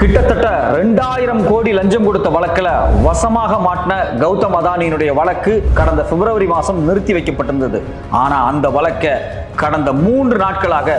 கிட்டத்தட்ட ரெண்டாயிரம் கோடி லஞ்சம் கொடுத்த வழக்கில் வசமாக மாட்டின கௌதம் அதானியினுடைய வழக்கு கடந்த பிப்ரவரி மாதம் நிறுத்தி வைக்கப்பட்டிருந்தது. ஆனால் அந்த வழக்கை கடந்த மூன்று நாட்களாக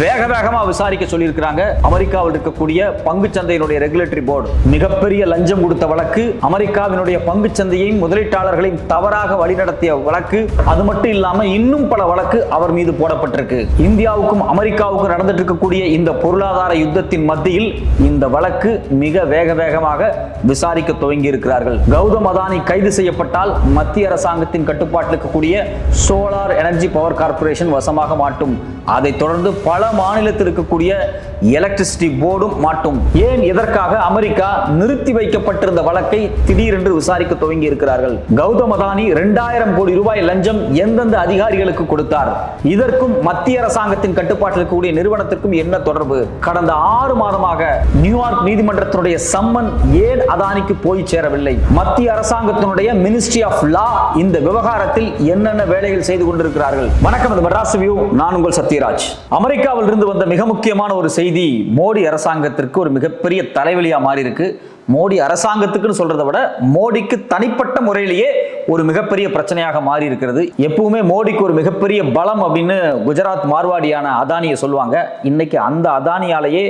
வேக வேகமா விசாரிக்க சொல்லியிருக்கிறாங்க. அமெரிக்காவில் இருக்கக்கூடிய பங்குச்சந்தையினுடைய ரெகுலேட்டரி போர்டு மிகப்பெரிய லஞ்சம் கொடுத்த வழக்கு அமெரிக்காவினுடைய பங்கு சந்தையையும் முதலீட்டாளர்களையும் தவறாக வழிநடத்திய வழக்கு அது மட்டும் இல்லாம இன்னும் பல வழக்கு அவர் மீது போடப்பட்டிருக்கு. இந்தியாவுக்கும் அமெரிக்காவுக்கும் நடந்துட்டு இருக்கக்கூடிய இந்த பொருளாதார யுத்தத்தின் மத்தியில் இந்த வழக்கு மிக வேக வேகமாக விசாரிக்க துவங்கி இருக்கிறார்கள் கௌதம் அதானி கைது செய்யப்பட்டால் மத்திய அரசாங்கத்தின் கட்டுப்பாட்டில் இருக்கக்கூடிய சோலார் எனர்ஜி பவர் கார்பரேஷன் வசம் வசமாக மாட்டும். அதைத் தொடர்ந்து பல மாநிலத்தில் இருக்கக்கூடிய எலக்ட்ரிசிட்டி போர்டும் மாட்டும். ஏன் இதற்காக அமெரிக்கா நிறுத்தி வைக்கப்பட்டிருந்த வழக்கை திடீரென்று விசாரிக்க துவங்கி இருக்கிறார்கள்? கௌதம் அதானி இரண்டாயிரம் கோடி ரூபாய் லஞ்சம் எந்தெந்த அதிகாரிகளுக்கு கொடுத்தார்? இதற்கும் மத்திய அரசாங்கத்தின் கட்டுப்பாட்டில் இருக்கக்கூடிய நிறுவனத்திற்கும் என்ன தொடர்பு? கடந்த ஆறு மாதமாக நியூயார்க் நீதிமன்றத்தினுடைய சம்மன் ஏன் அதானிக்கு போய் சேரவில்லை? மத்திய அரசாங்கத்தினுடைய மினிஸ்ட்ரி ஆஃப் லா இந்த விவகாரத்தில் என்னென்ன வேலைகள் செய்து கொண்டிருக்கிறார்கள்? வணக்கம் இது மெட்ராஸ் வியூ நான் உங்கள் சத்யராஜ். அமெரிக்காவில் இருந்து வந்த மிக முக்கியமான ஒரு செய்தி மோடி அரசாங்கத்திற்கு ஒரு மிகப்பெரிய தலைவலியா மாறி இருக்கு மோடி அரசாங்கத்துக்குன்னு சொல்றதை விட மோடிக்கு தனிப்பட்ட முறையிலேயே ஒரு மிகப்பெரிய பிரச்சனையாக மாறி இருக்கிறது எப்பவுமே மோடிக்கு ஒரு மிகப்பெரிய பலம் அப்படின்னு குஜராத் மார்வாடியான அதானியை சொல்லுவாங்க. இன்னைக்கு அந்த அதானியாலேயே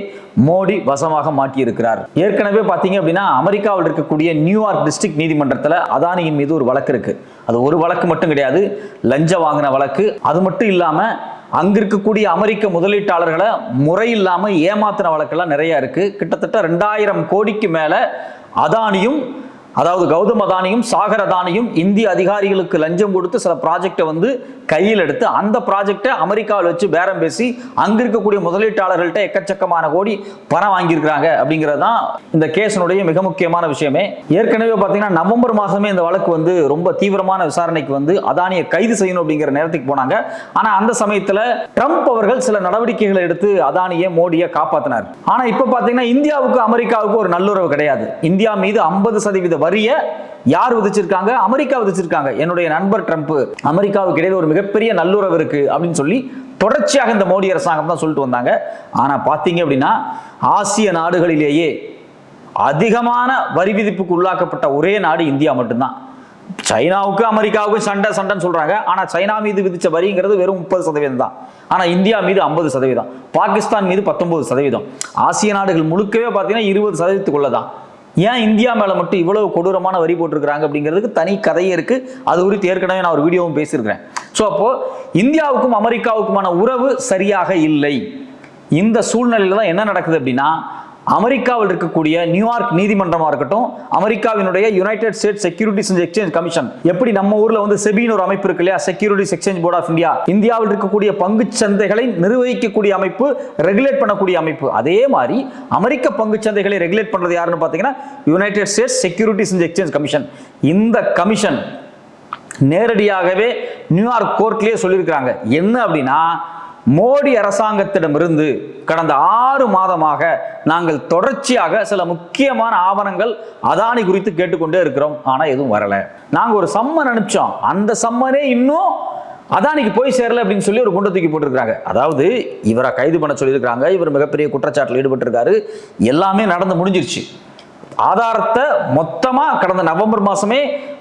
மோடி வசமாக மாட்டியிருக்கிறார் ஏற்கனவே பார்த்தீங்க அப்படின்னா அமெரிக்காவில் இருக்கக்கூடிய நியூயார்க் டிஸ்ட்ரிக்ட் நீதிமன்றத்தில் அதானியின் மீது ஒரு வழக்கு இருக்கு. அது ஒரு வழக்கு மட்டும் கிடையாது லஞ்சம் வாங்கின வழக்கு. அது மட்டும் இல்லாமல் அங்க இருக்கக்கூடிய அமெரிக்க முதலீட்டாளர்களை முறையில்லாமல் ஏமாத்தின வழக்கெல்லாம் நிறைய இருக்கு. கிட்டத்தட்ட ரெண்டாயிரம் கோடிக்கு மேல அதானியும் அதாவது கௌதம் அதானியும் சாகர் அதானியும் இந்திய அதிகாரிகளுக்கு லஞ்சம் கொடுத்து சில ப்ராஜெக்டை வந்து கையில் எடுத்து அந்த ப்ராஜெக்டை அமெரிக்காவில் வச்சு பேரம் பேசி அங்க இருக்கக்கூடிய முதலீட்டாளர்கள்ட்ட எக்கச்சக்கமான கோடி பணம் வாங்கியிருக்கிறாங்க அப்படிங்கிறது தான் இந்த கேஸினுடைய மிக முக்கியமான விஷயமே. ஏற்கனவே பார்த்தீங்கன்னா நவம்பர் மாதமே இந்த வழக்கு வந்து ரொம்ப தீவிரமான விசாரணைக்கு வந்து அதானியை கைது செய்யணும் அப்படிங்கிற நேரத்துக்கு போனாங்க. ஆனால் அந்த சமயத்தில் ட்ரம்ப் அவர்கள் சில நடவடிக்கைகளை எடுத்து அதானியை மோடியை காப்பாற்றினார் ஆனால் இப்போ பார்த்தீங்கன்னா இந்தியாவுக்கு அமெரிக்காவுக்கு ஒரு நல்லுறவு கிடையாது. இந்தியா மீது ஐம்பது சதவீத வரிய யார் விதிச்சிருக்காங்க? அமெரிக்கா விதிச்சிருக்காங்க. என்னுடைய நண்பர் ட்ரம்ப். அமெரிக்காவுக்கு இடையில ஒரு மிகப்பெரிய நல்லுறவு இருக்கு அப்படின்னு சொல்லி தொடர்ச்சியாக இந்த மோடி அரசாங்கம் தான் சொல்லிட்டு வந்தாங்க. ஆனா பாத்தீங்க அப்படின்னா ஆசிய நாடுகளிலேயே அதிகமான வரி விதிப்புக்கு உள்ளாக்கப்பட்ட ஒரே நாடு இந்தியா மட்டும்தான். சைனாவுக்கு அமெரிக்காவுக்கும் சண்டை சண்டைன்னு சொல்றாங்க. ஆனா சைனா மீது விதிச்ச வரிங்கிறது வெறும் முப்பது சதவீதம் தான். ஆனா இந்தியா மீது ஐம்பது சதவீதம். பாகிஸ்தான் மீது பத்தொன்பது சதவீதம். ஆசிய நாடுகள் முழுக்கவே பார்த்தீங்கன்னா இருபது சதவீதத்துக்குள்ளதான். ஏன் இந்தியா மேலே மட்டும் இவ்வளவு கொடூரமான வரி போட்டிருக்கிறாங்க அப்படிங்கிறதுக்கு தனி கதையே இருக்கு. அது குறித்து ஏற்கனவே நான் ஒரு வீடியோவும் பேசியிருக்கிறேன். ஸோ அப்போ இந்தியாவுக்கும் அமெரிக்காவுக்குமான உறவு சரியாக இல்லை. இந்த சூழ்நிலையில தான் என்ன நடக்குது அப்படின்னா அமெரிக்காவில் இருக்கக்கூடிய நியூயார்க் நீதிமன்றமாக இருக்கட்டும் அமெரிக்காவினுடைய United State Securities and Exchange Commission எப்படி நம்ம ஊரில் வந்து செபின்னு ஒரு அமைப்பு இருக்கு இல்லையா? Securities Exchange Board of India இந்தியாவில் இருக்கக்கூடிய பங்கு சந்தைகளை நிர்வகிக்கக்கூடிய அமைப்பு ரெகுலேட் பண்ணக்கூடிய அமைப்பு. அதே மாதிரி அமெரிக்க பங்கு சந்தைகளை ரெகுலேட் பண்ணுறது யாருன்னு பார்த்தீங்கன்னா United States Securities and Exchange Commission இந்த கமிஷன் நேரடியாகவே நியூயார்க் கோர்ட்லேயே சொல்லியிருக்கிறாங்க. என்ன அப்படின்னா மோடி அரசாங்கத்திடமிருந்து கடந்த ஆறு மாதமாக நாங்கள் தொடர்ச்சியாக சில முக்கியமான ஆவணங்கள் அதானி குறித்து கேட்டுக்கொண்டே இருக்கிறோம். ஆனால் எதுவும் வரல. நாங்கள் ஒரு சம்மன் அனுப்பிச்சோம். அந்த சம்மனே இன்னும் அதானிக்கு போய் சேரல அப்படின்னு சொல்லி ஒரு குண்டை தூக்கி போட்டிருக்காங்க அதாவது இவரை கைது பண்ண சொல்லியிருக்காங்க இவர் மிகப்பெரிய குற்றச்சாட்டில் ஈடுபட்டிருக்காரு. எல்லாமே நடந்து முடிஞ்சிருச்சு. ஆதாரத்தை மொத்தமாக கடந்த நவம்பர் மாதமே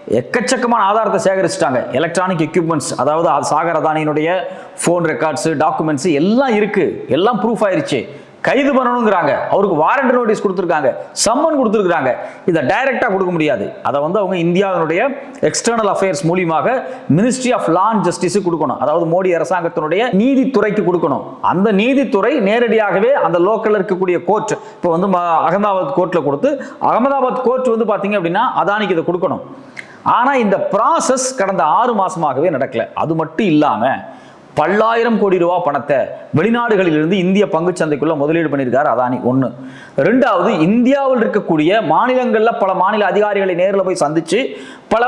எக்கச்சக்கமான ஆதாரத்தை சேகரிச்சிட்டாங்க. எலக்ட்ரானிக் எக்யூப்மெண்ட்ஸ் அதாவது சாகரதானியினுடைய சாகர் அதானியினுடைய ஃபோன் ரெக்கார்ட்ஸ் டாக்குமெண்ட்ஸ் எல்லாம் இருக்கு. எல்லாம் ப்ரூஃப் ஆயிருச்சு. கைது பண்ணணுங்கிறாங்க. அவருக்கு வாரண்ட் நோட்டீஸ் கொடுத்துருக்காங்க. சம்மன் கொடுத்துருக்காங்க இதை டைரக்டாக கொடுக்க முடியாது. அதை வந்து அவங்க இந்தியாவினுடைய எக்ஸ்டர்னல் அஃபேர்ஸ் மூலியமாக மினிஸ்ட்ரி ஆஃப் லா அண்ட் ஜஸ்டிஸுக்கு கொடுக்கணும். அதாவது மோடி அரசாங்கத்தினுடைய நீதித்துறைக்கு கொடுக்கணும். அந்த நீதித்துறை நேரடியாகவே அந்த லோக்கலில் இருக்கக்கூடிய கோர்ட் இப்போ வந்து ம- அகமதாபாத் கோர்ட்டில் கொடுத்து அகமதாபாத் கோர்ட் வந்து பார்த்தீங்க அப்படின்னா அதானிக்கு இதை கொடுக்கணும். ஆனா இந்த ப்ராசஸ் கடந்த ஆறு மாசமாகவே நடக்கல. அது மட்டும் இல்லாம பல்லாயிரம் கோடி ரூபாய் பணத்தை வெளிநாடுகளிலிருந்து இந்திய பங்குச் சந்தைக்குள்ள முதலீடு பண்ணியிருக்காரு அதானி. ஒன்று ரெண்டாவது இந்தியாவில் இருக்கக்கூடிய மாநிலங்களில் பல மாநில அதிகாரிகளை நேரில் போய் சந்திச்சு பல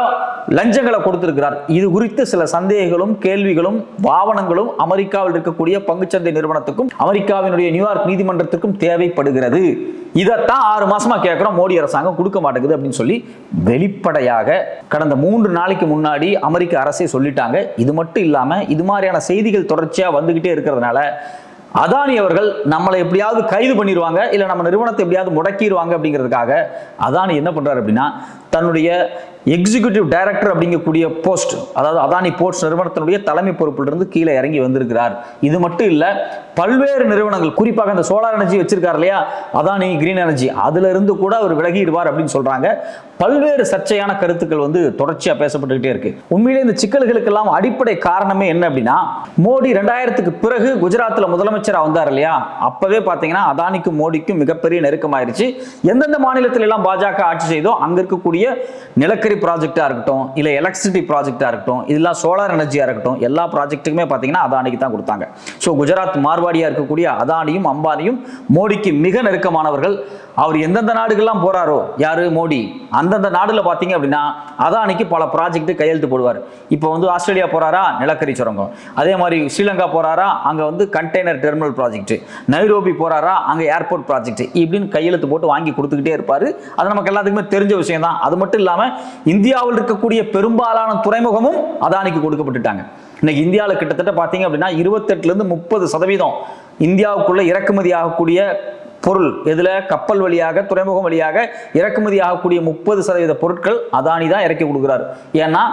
லஞ்சங்களை கொடுத்திருக்கிறார். இது குறித்து சில சந்தேகங்களும் கேள்விகளும் வாகனங்களும் அமெரிக்காவில் இருக்கக்கூடிய பங்குச்சந்தை நிறுவனத்துக்கும் அமெரிக்காவினுடைய நியூயார்க் நீதிமன்றத்துக்கும் தேவைப்படுகிறது. இதைத்தான் ஆறு மாசமா கேட்கிறோம் மோடி அரசாங்கம் கொடுக்க மாட்டேங்குது அப்படின்னு சொல்லி வெளிப்படையாக கடந்த மூன்று நாளைக்கு முன்னாடி அமெரிக்க அரசே சொல்லிட்டாங்க. இது மட்டும் இல்லாம இது மாதிரியான செய்திகள் தொடர்ச்சியாக வந்துக்கிட்டே இருக்கிறதுனால அதானி அவர்கள் நம்மளை எப்படியாவது கைது பண்ணிடுவாங்க இல்லை நம்ம நிறுவனத்தை எப்படியாவது முடக்கிடுவாங்க அப்படிங்கிறதுக்காக அதானி என்ன பண்ணுறாரு அப்படின்னா தன்னுடைய எக்ஸிகியூட்டிவ் டைரக்டர் அப்படிங்கக்கூடிய போஸ்ட் அதாவது அதானி போர்ட்ஸ் நிறுவனத்தினுடைய தலைமை பொறுப்பிலிருந்து கீழே இறங்கி வந்திருக்கிறார். இது மட்டும் இல்லை பல்வேறு நிறுவனங்கள் குறிப்பாக இந்த சோலார் எனர்ஜி வச்சிருக்கார் இல்லையா? அதானி கிரீன் எனர்ஜி அதுல இருந்து கூட அவர் விலகிடுவார் அப்படின்னு சொல்றாங்க. பல்வேறு சர்ச்சையான கருத்துக்கள் வந்து தொடர்ச்சியா பேசப்பட்டுக்கிட்டே இருக்கு. உண்மையிலே இந்த சிக்கல்களுக்கெல்லாம் அடிப்படை காரணமே என்ன அப்படின்னா மோடி ரெண்டாயிரத்துக்கு பிறகு குஜராத்ல முதலமைச்சராக வந்தார் இல்லையா? அப்பவே பாத்தீங்கன்னா அதானிக்கும் மோடிக்கும் மிகப்பெரிய நெருக்கமாயிருச்சு. எந்தெந்த மாநிலத்தில எல்லாம் பாஜக ஆட்சி செய்தோ அங்க இருக்கக்கூடிய நிலக்கரி ப்ராஜெக்டா இருக்கட்டும் இல்லை எலக்ட்ரிசிட்டி ப்ராஜெக்டாக இருக்கட்டும் இதெல்லாம் சோலார் எனர்ஜியாக இருக்கட்டும் எல்லா ப்ராஜெக்ட்டுக்குமே பார்த்தீங்கன்னா அதானிக்கு தான் கொடுத்தாங்க. ஸோ குஜராத் மார்வாடியாக இருக்கக்கூடிய அதானியும் அம்பானியும் மோடிக்கு மிக நெருக்கமானவர்கள். அவர் எந்தெந்த நாடுகள்லாம் போறாரோ யாரு? மோடி. அந்தந்த நாடுல பாத்தீங்க அப்படின்னா அதானிக்கு பல ப்ராஜெக்ட் கையெழுத்து போடுவார். இப்போ வந்து ஆஸ்திரேலியா போறாரா? நிலக்கரி சுரங்கம். அதே மாதிரி ஸ்ரீலங்கா போறாரா? அங்க வந்து கண்டெய்னர் டெர்மினல் ப்ராஜெக்ட் நைரோபி போறாரா? அங்க ஏர்போர்ட் ப்ராஜெக்ட் இப்படின்னு கையெழுத்து போட்டு வாங்கி கொடுத்துக்கிட்டே இருப்பாரு. அது நமக்கு எல்லாத்துக்குமே தெரிஞ்ச விஷயம் தான் அது மட்டும் இல்லாம இந்தியாவில் இருக்கக்கூடிய பெரும்பாலான துறைமுகமும் அதானிக்கு கொடுக்கப்பட்டுட்டாங்க. இன்னைக்கு இந்தியாவில் கிட்டத்தட்ட பார்த்தீங்க அப்படின்னா இருபத்தெட்டுலேருந்து முப்பது சதவீதம் இந்தியாவுக்குள்ள இறக்குமதி ஆகக்கூடிய பொருள். இதில் கப்பல் வழியாக துறைமுகம் வழியாக இறக்குமதி ஆகக்கூடிய முப்பது சதவீத பொருட்கள் அதானி தான் இறக்கி கொடுக்குறாரு. ஏன்னா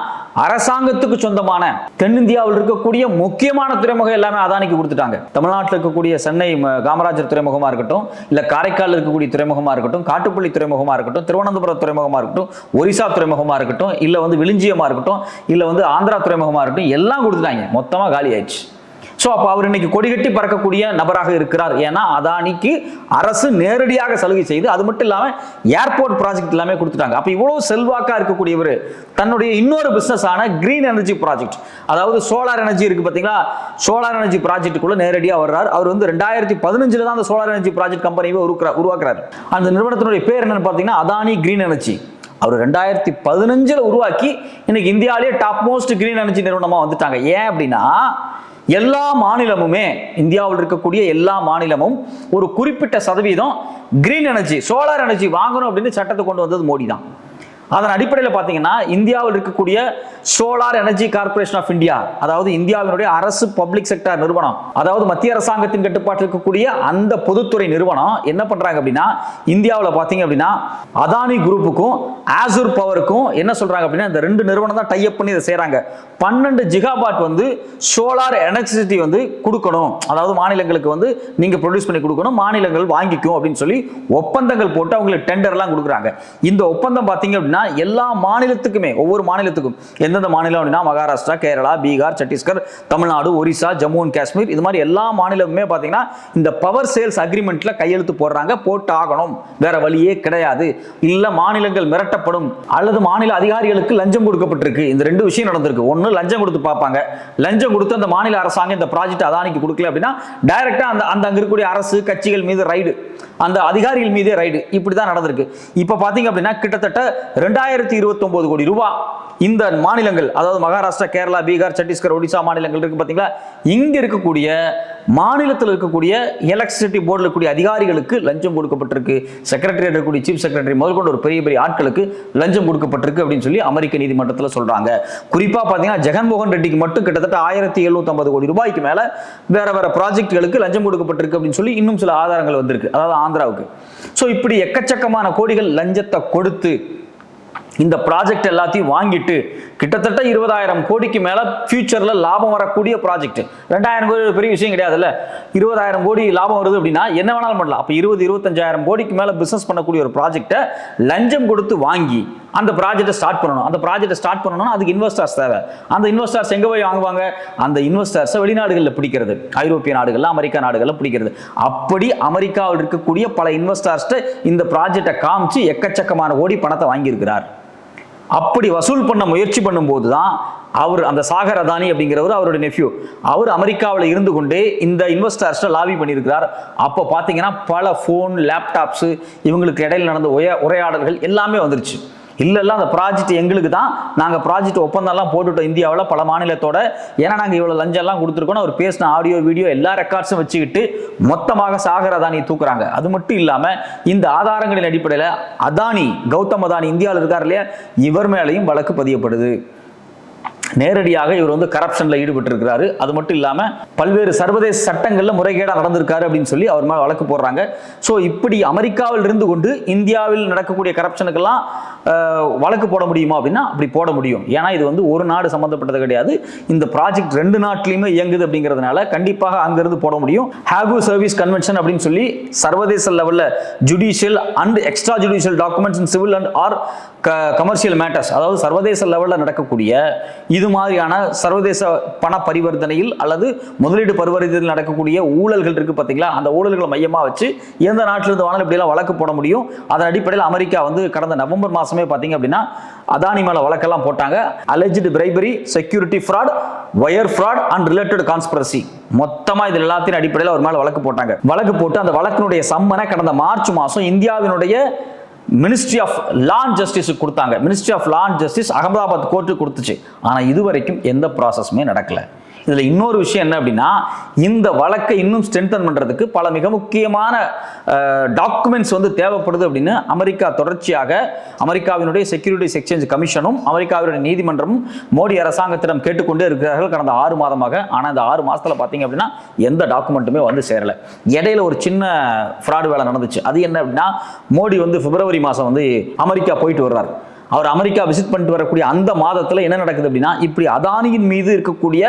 அரசாங்கத்துக்கு சொந்தமான தென்னிந்தியாவில் இருக்கக்கூடிய முக்கியமான துறைமுகம் எல்லாமே அதானிக்கு கொடுத்துட்டாங்க. தமிழ்நாட்டில் இருக்கக்கூடிய சென்னை காமராஜர் துறைமுகமாக இருக்கட்டும் இல்லை காரைக்கால் இருக்கக்கூடிய துறைமுகமாக இருக்கட்டும் காட்டுப்பள்ளி துறைமுகமாக இருக்கட்டும் திருவனந்தபுரம் துறைமுகமாக இருக்கட்டும் ஒரிசா துறைமுகமாக இருக்கட்டும் இல்லை வந்து விழுஞ்சியமா இருக்கட்டும் இல்லை வந்து ஆந்திரா துறைமுகமாக இருக்கட்டும் எல்லாம் கொடுத்துட்டாங்க. மொத்தமாக காலி ஆயிடுச்சு ஸோ அப்போ அவர் இன்னைக்கு கொடிகட்டி பறக்கக்கூடிய நபராக இருக்கிறார். ஏன்னா அதானிக்கு அரசு நேரடியாக சலுகை செய்து அது மட்டும் இல்லாமல் ஏர்போர்ட் ப்ராஜெக்ட் எல்லாமே கொடுத்துட்டாங்க. அப்போ இவ்வளோ செல்வாக்காக இருக்கக்கூடியவர் தன்னுடைய இன்னொரு பிஸ்னஸ் ஆன கிரீன் எனர்ஜி ப்ராஜெக்ட் அதாவது சோலார் எனர்ஜி இருக்கு பார்த்தீங்களா சோலார் எனர்ஜி ப்ராஜெக்ட்டுக்குள்ள நேரடியாக வர்றார். அவர் வந்து ரெண்டாயிரத்தி பதினஞ்சில் தான் அந்த சோலார் எனர்ஜி ப்ராஜெக்ட் கம்பெனியை உருவாக்குறார் உருவாக்குறாரு. அந்த நிறுவனத்தினுடைய பேர் என்னன்னு பார்த்தீங்கன்னா அதானி கிரீன் எனர்ஜி அவர் ரெண்டாயிரத்தி பதினஞ்சில் உருவாக்கி இன்னைக்கு இந்தியாவிலேயே டாப் மோஸ்ட் கிரீன் எனர்ஜி நிறுவனமாக வந்துட்டாங்க. ஏன் அப்படின்னா எல்லா மாநிலமுமே இந்தியாவில் இருக்கக்கூடிய எல்லா மாநிலமும் ஒரு குறிப்பிட்ட சதவீதம் கிரீன் எனர்ஜி சோலார் எனர்ஜி வாங்கணும் அப்படின்னு சட்டத்தை கொண்டு வந்தது மோடி தான் அதன் அடிப்படையில் பார்த்தீங்கன்னா இந்தியாவில் இருக்கக்கூடிய Solar Energy Corporation of India அதாவது இந்தியாவினுடைய அரசு பப்ளிக் செக்டர் நிறுவனம் அதாவது மத்திய அரசாங்கத்தின் கட்டுப்பாட்டில் இருக்கக்கூடிய அந்த பொதுத்துறை நிறுவனம் என்ன பண்ணுறாங்க அப்படின்னா இந்தியாவில் பார்த்தீங்க அப்படின்னா அதானி குரூப்புக்கும் ஆசூர் பவருக்கும் என்ன சொல்கிறாங்க அப்படின்னா இந்த ரெண்டு நிறுவனம் தான் டைப் பண்ணி இதை செய்கிறாங்க பன்னெண்டு ஜிகாபாட் வந்து சோலார் எலக்ட்ரிசிட்டி வந்து கொடுக்கணும். அதாவது மாநிலங்களுக்கு வந்து நீங்கள் ப்ரொடியூஸ் பண்ணி கொடுக்கணும் மாநிலங்கள் வாங்கிக்கும் அப்படின்னு சொல்லி ஒப்பந்தங்கள் போட்டு அவங்களுக்கு டெண்டர்லாம் கொடுக்குறாங்க. இந்த ஒப்பந்தம் பார்த்தீங்க அப்படின்னா எல்லா மாநிலத்துக்குமே ஒவ்வொரு மாநிலத்துக்கும். எந்தெந்த மாநிலம் அப்படின்னா மகாராஷ்டிரா கேரளா பீகார் சத்தீஸ்கர் தமிழ்நாடு ஒரிசா ஜம்மு அண்ட் காஷ்மீர். இது மாதிரி எல்லா மாநிலமுமே பார்த்தீங்கன்னா இந்த பவர் சேல்ஸ் அக்ரிமெண்ட்ல கையெழுத்து போடுறாங்க போட்டு ஆகணும் வேற வழியே கிடையாது. இல்ல மாநிலங்கள் மிரட்டப்படும். அல்லது மாநில அதிகாரிகளுக்கு லஞ்சம் கொடுக்கப்பட்டிருக்கு. இந்த ரெண்டு விஷயம் நடந்திருக்கு. ஒன்னு லஞ்சம் கொடுத்து பார்ப்பாங்க. லஞ்சம் கொடுத்து அந்த மாநில அரசாங்கம் இந்த ப்ராஜெக்ட் அதானிக்கு கொடுக்கல அப்படின்னா டைரக்டா அந்த அந்த அங்க இருக்கக்கூடிய அரசு கட்சிகள் மீது ரைடு அந்த அதிகாரிகள் மீதே ரைடு இப்படி தான் நடந்திருக்கு. இப்போ பார்த்தீங்க அப்படின்னா கிட்டத்தட்ட ரெண்டாயிரத்தி இருபத்தொம்போது கோடி ரூபாய் இந்த மாநிலங்கள் அதாவது மகாராஷ்டிரா கேரளா பீகார் சத்தீஸ்கர் ஒடிசா மாநிலங்கள் இருக்கு பார்த்தீங்களா இங்கே இருக்கக்கூடிய மாநிலத்தில் இருக்கக்கூடிய எலக்ட்ரிசிட்டி போர்டில் இருக்கக்கூடிய அதிகாரிகளுக்கு லஞ்சம் கொடுக்கப்பட்டிருக்கு. செக்ரட்டரி இருக்கக்கூடிய சீஃப் செக்ரட்டரி முதல் கொண்டு ஒரு பெரிய பெரிய ஆட்களுக்கு லஞ்சம் கொடுக்கப்பட்டிருக்கு அப்படின்னு சொல்லி அமெரிக்க நீதிமன்றத்தில் சொல்றாங்க. குறிப்பாக பார்த்தீங்கன்னா ஜெகன்மோகன் ரெட்டிக்கு மட்டும் கிட்டத்தட்ட ஆயிரத்தி எழுநூத்தம்பது கோடி ரூபாய்க்கு மேலே வேற வேற ப்ராஜெக்ட்களுக்கு லஞ்சம் கொடுக்கப்பட்டிருக்கு அப்படின்னு சொல்லி இன்னும் சில ஆதாரங்கள் வந்திருக்கு. அதாவது ஆந்திராவுக்கு. ஸோ இப்படி எக்கச்சக்கமான கோடிகள் லஞ்சத்தை கொடுத்து இந்த ப்ராஜெக்ட் எல்லாத்தையும் வாங்கிட்டு கிட்டத்தட்ட இருபதாயிரம் கோடிக்கு மேலே ஃபியூச்சரில் லாபம் வரக்கூடிய ப்ராஜெக்ட் ரெண்டாயிரம் கோடி ஒரு பெரிய விஷயம் கிடையாதுல்ல. இருபதாயிரம் கோடி லாபம் வருது அப்படின்னா என்ன வேணாலும் பண்ணலாம். அப்போ இருபது இருபத்தஞ்சாயிரம் கோடிக்கு மேலே பிஸ்னஸ் பண்ணக்கூடிய ஒரு ப்ராஜெக்ட்டை லஞ்சம் கொடுத்து வாங்கி அந்த ப்ராஜெக்ட்டை ஸ்டார்ட் பண்ணணும். அந்த ப்ராஜெக்ட்டை ஸ்டார்ட் பண்ணணும்னா அதுக்கு இன்வெஸ்டர்ஸ் தேவை. அந்த இன்வெஸ்டர்ஸ் எங்கே போய் வாங்குவாங்க? அந்த இன்வெஸ்டர்ஸை வெளிநாடுகளில் பிடிக்கிறது. ஐரோப்பிய நாடுகளில் அமெரிக்கா நாடுகளில் பிடிக்கிறது. அப்படி அமெரிக்காவில் இருக்கக்கூடிய பல இன்வெஸ்டர்ஸ்ட்டு இந்த ப்ராஜெக்டை காமிச்சு எக்கச்சக்கமான ஓடி பணத்தை வாங்கியிருக்கிறார். அப்படி வசூல் பண்ண முயற்சி பண்ணும்போது தான் அவர் அந்த சாகர் அதானி அப்படிங்கிறவர் அவருடைய நெஃப்யூ அவர் அமெரிக்காவில் இருந்து கொண்டே இந்த இன்வெஸ்டர்ஸ்ட்டை லாபி பண்ணியிருக்கிறார். அப்போ பார்த்தீங்கன்னா பல ஃபோன் லேப்டாப்ஸு இவங்களுக்கு இடையில் நடந்த உய உரையாடல்கள் எல்லாமே வந்துருச்சு. இல்ல அந்த ப்ராஜெக்ட் எங்களுக்கு தான். நாங்கள் ப்ராஜெக்ட் ஒப்பந்தம்லாம் போட்டுவிட்டோம் இந்தியாவில் பல மாநிலத்தோட. ஏன்னா நாங்கள் இவ்வளோ லஞ்சம்லாம் கொடுத்துருக்கோம் அவர் பேசின ஆடியோ வீடியோ எல்லா ரெக்கார்ட்ஸும் வச்சுக்கிட்டு மொத்தமாக சாகர் அதானி தூக்குறாங்க. அது மட்டும் இல்லாமல் இந்த ஆதாரங்களின் அடிப்படையில் அதானி கௌதம் அதானி இந்தியாவில் இருக்கார் இல்லையா? இவர் மேலேயும் வழக்கு பதியப்படுது. நேரடியாக இவர் வந்து கரப்ஷன்ல ஈடுபட்டிருக்கிறாரு. அது மட்டும் இல்லாம பல்வேறு சர்வதேச சட்டங்கள்ல முறைகேடா நடந்திருக்காரு அப்படின்னு சொல்லி அவர் மேல வழக்கு போடுறாங்க. ஸோ இப்படி அமெரிக்காவில் இருந்து கொண்டு இந்தியாவில் நடக்கக்கூடிய கரப்ஷனுக்கெல்லாம் வழக்கு போட முடியுமா அப்படின்னா அப்படி போட முடியும். ஏன்னா இது வந்து ஒரு நாடு சம்மந்தப்பட்டது கிடையாது. இந்த ப்ராஜெக்ட் ரெண்டு நாட்டிலையுமே இயங்குது அப்படிங்கிறதுனால கண்டிப்பாக அங்கிருந்து போட முடியும். ஹேகு சர்வீஸ் கன்வென்ஷன் அப்படின்னு சொல்லி சர்வதேச லெவலில் judicial and extra judicial documents in civil and or commercial matters அதாவது சர்வதேச லெவலில் நடக்கக்கூடிய இது மாதிரியான சர்வதேச பண பரிவர்த்தனையில் அல்லது முதலீடு பரிவர்த்தனையில் நடக்கக்கூடிய ஊழல்கள் இருக்கு பார்த்தீங்களா? அந்த ஊழல்களை மையமாக வச்சு எந்த நாட்டிலிருந்து வேணாலும் இப்படியெல்லாம் வழக்கு போட முடியும். அதன் அடிப்படையில் அமெரிக்கா வந்து கடந்த நவம்பர் மாதமே பார்த்தீங்க அப்படின்னா அதானி மேலே வழக்கெல்லாம் போட்டாங்க. Alleged bribery security fraud wire fraud and related conspiracy மொத்தமா இது எல்லாத்தின் அடிப்படையில் ஒரு மேலே வழக்கு போட்டாங்க. வழக்கு போட்டு அந்த வழக்கினுடைய சம்மனை கடந்த மார்ச் மாதம் இந்தியாவினுடைய Ministry of Law and Justice கொடுத்தாங்க. Ministry of Law and Justice Ahmedabad court கொடுத்துச்சு. ஆனா இதுவரைக்கும் எந்த ப்ராசஸுமே நடக்கலை. இதில் இன்னொரு விஷயம் என்ன அப்படின்னா இந்த வழக்கை இன்னும் ஸ்ட்ரென்தன் பண்ணுறதுக்கு பல மிக முக்கியமான டாக்குமெண்ட்ஸ் வந்து தேவைப்படுது அப்படின்னு அமெரிக்கா தொடர்ச்சியாக அமெரிக்காவினுடைய செக்யூரிட்டிஸ் எக்ஸ்சேஞ்ச் கமிஷனும் அமெரிக்காவினுடைய நீதிமன்றமும் மோடி அரசாங்கத்திடம் கேட்டுக்கொண்டே இருக்கிறார்கள் கடந்த ஆறு மாதமாக. ஆனால் இந்த ஆறு மாதத்தில் பார்த்தீங்க அப்படின்னா எந்த டாக்குமெண்ட்டுமே வந்து சேரலை. இடையில ஒரு சின்ன ஃப்ராடு வேலை நடந்துச்சு. அது என்ன அப்படின்னா மோடி வந்து பிப்ரவரி மாதம் வந்து அமெரிக்கா போயிட்டு வர்றாரு. அவர் அமெரிக்கா விசிட் பண்ணிட்டு வரக்கூடிய அந்த மாதத்தில் என்ன நடக்குது அப்படின்னா இப்படி அதானியின் மீது இருக்கக்கூடிய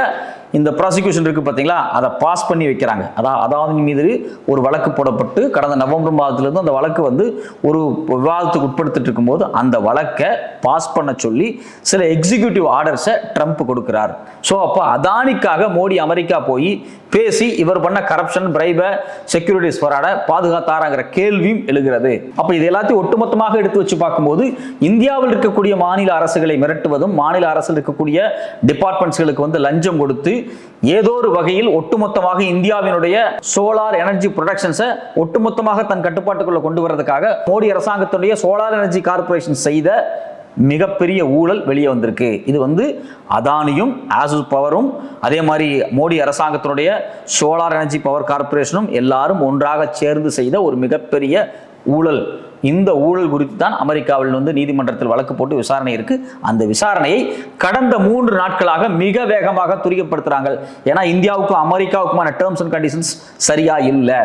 இந்த ப்ராசிக்யூஷன் இருக்குது பார்த்தீங்களா அதை பாஸ் பண்ணி வைக்கிறாங்க. அதான் அதாவது மீது ஒரு வழக்கு போடப்பட்டு கடந்த நவம்பர் மாதத்திலிருந்து அந்த வழக்கு வந்து ஒரு விவாதத்துக்கு உட்படுத்திட்டு இருக்கும்போது அந்த வழக்கை பாஸ் பண்ண சொல்லி சில எக்ஸிக்யூட்டிவ் ஆர்டர்ஸை ட்ரம்ப் கொடுக்கிறார். ஸோ அப்போ அதானிக்காக மோடி அமெரிக்கா போய் பேசி இவர் பண்ண கரப்ஷன் பிரைப செக்யூரிட்டிஸ் வராட பாதுகாத்தாராங்கிற கேள்வியும் எழுகிறது. அப்போ இது எல்லாத்தையும் ஒட்டுமொத்தமாக எடுத்து வச்சு பார்க்கும்போது இந்தியாவில் இருக்கக்கூடிய மாநில அரசுகளை மிரட்டுவதும் மாநில அரசில் இருக்கக்கூடிய டிபார்ட்மெண்ட்ஸ்களுக்கு வந்து லஞ்சம் கொடுத்து ஏதோ ஒரு வகையில் ஒட்டுமொத்தமாக இந்தியாவினுடைய சோலார் எனர்ஜி ப்ரொடக்ஷன்ஸை ஒட்டுமொத்தமாக தன் கட்டுப்பாட்டுக்குள்ள கொண்டு வரதுக்காக மோடி அரசாங்கத்துடைய சோலார் எனர்ஜி கார்பரேஷன் செய்த மிகப்பெரிய ஊழல் வெளியே வந்திருக்கு. இது வந்து அதானியும் ஆசூஸ் பவரும் அதே மாதிரி மோடி அரசாங்கத்தினுடைய சோலார் எனர்ஜி பவர் கார்பரேஷனும் எல்லாரும் ஒன்றாக சேர்ந்து செய்த ஒரு மிகப்பெரிய ஊழல். இந்த ஊழல் குறித்து தான் அமெரிக்காவில் வந்து நீதிமன்றத்தில் வழக்கு போட்டு விசாரணை இருக்கு. அந்த விசாரணையை கடந்த மூன்று நாட்களாக மிக வேகமாக துரிதப்படுத்துறாங்க. ஏன்னா இந்தியாவுக்கும் அமெரிக்காவுக்குமான டேர்ம்ஸ் அண்ட் கண்டிஷன்ஸ் சரியா இல்லை.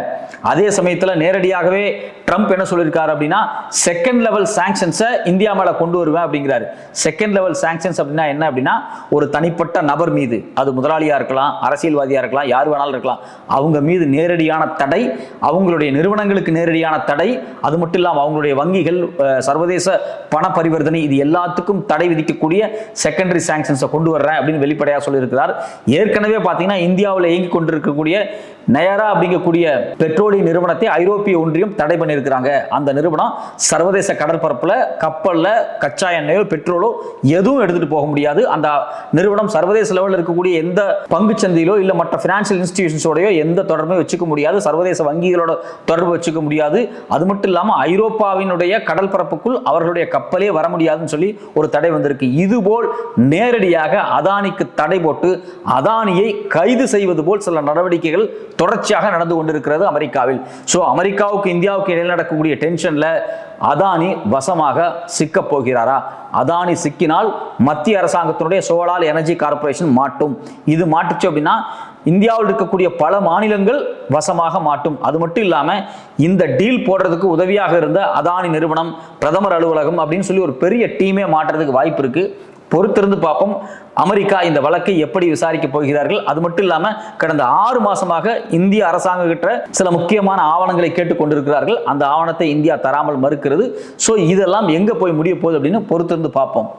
அதே சமயத்தில் நேரடியாகவே ட்ரம்ப் என்ன சொல்லியிருக்காரு அப்படின்னா செகண்ட் லெவல் சாங்ஷன்ஸை இந்தியா மேலே கொண்டு வருவேன் அப்படிங்கிறாரு. செகண்ட் லெவல் சாங்ஷன்ஸ் அப்படின்னா என்ன அப்படின்னா ஒரு தனிப்பட்ட நபர் மீது அது முதலாளியாக இருக்கலாம் அரசியல்வாதியாக இருக்கலாம் யார் வேணாலும் இருக்கலாம் அவங்க மீது நேரடியான தடை அவங்களுடைய நிறுவனங்களுக்கு நேரடியான தடை அது மட்டும் இல்லாமல் அவங்க அவங்களுடைய வங்கிகள் சர்வதேச பண பரிவர்த்தனை இது எல்லாத்துக்கும் தடை விதிக்கக்கூடிய செகண்டரி சாங்ஷன்ஸை கொண்டு வர்றேன் அப்படின்னு வெளிப்படையாக சொல்லியிருக்கிறார். ஏற்கனவே பார்த்தீங்கன்னா இந்தியாவில் இயங்கி கொண்டிருக்கக்கூடிய நயரா அப்படிங்கக்கூடிய பெட்ரோலிய நிறுவனத்தை ஐரோப்பிய ஒன்றியம் தடை பண்ணியிருக்கிறாங்க. அந்த நிறுவனம் சர்வதேச கடற்பரப்பில் கப்பலில் கச்சா எண்ணெயோ பெட்ரோலோ எதுவும் எடுத்துகிட்டு போக முடியாது. அந்த நிறுவனம் சர்வதேச லெவலில் இருக்கக்கூடிய எந்த பங்கு சந்தையிலோ இல்லை மற்ற ஃபினான்ஷியல் இன்ஸ்டிடியூஷன்ஸோடையோ எந்த தொடர்பையும் வச்சுக்க முடியாது. சர்வதேச வங்கிகளோட தொடர்பு வச்சுக்க முடியாது. அது மட்டும் இல்லாமல் ஐரோப்பாவினுடைய கடல் பரப்புக்குள் அவர்களுடைய கப்பலே வர முடியாதுன்னு சொல்லி ஒரு தடை வந்திருக்கு. இதுபோல் நேரடியாக அதானிக்கு தடை போட்டு அதானியை கைது செய்வது போல் சில நடவடிக்கைகள் தொடர்ச்சியாக நடந்து கொண்டிருக்கிறது அமெரிக்காவில். ஸோ அமெரிக்காவுக்கு இந்தியாவுக்கு இடையில் நடக்கக்கூடிய டென்ஷனில் அதானி வசமாக சிக்க போகிறாரா? அதானி சிக்கினால் மத்திய அரசாங்கத்தினுடைய சோலால் எனர்ஜி கார்ப்பரேஷன் மாட்டும். இது மாட்டுச்சு அப்படின்னா இந்தியாவில் இருக்கக்கூடிய பல மாநிலங்கள் வசமாக மாட்டும். அது மட்டும் இல்லாமல் இந்த டீல் போடுறதுக்கு உதவியாக இருந்த அதானி நிறுவனம் பிரதமர் அலுவலகம் அப்படின்னு சொல்லி ஒரு பெரிய டீமே மாட்டுறதுக்கு வாய்ப்பு இருக்கு. பொறுத்திருந்து பார்ப்போம். அமெரிக்கா இந்த வழக்கை எப்படி விசாரிக்க போகிறார்கள்? அது மட்டும் இல்லாமல் கடந்த ஆறு மாசமாக இந்திய அரசாங்கம் கிட்ட சில முக்கியமான ஆவணங்களை கேட்டுக் கொண்டிருக்கிறார்கள். அந்த ஆவணத்தை இந்தியா தராமல் மறுக்கிறது. ஸோ இதெல்லாம் எங்க போய் முடிய போகுது அப்படின்னு பொறுத்திருந்து பார்ப்போம்.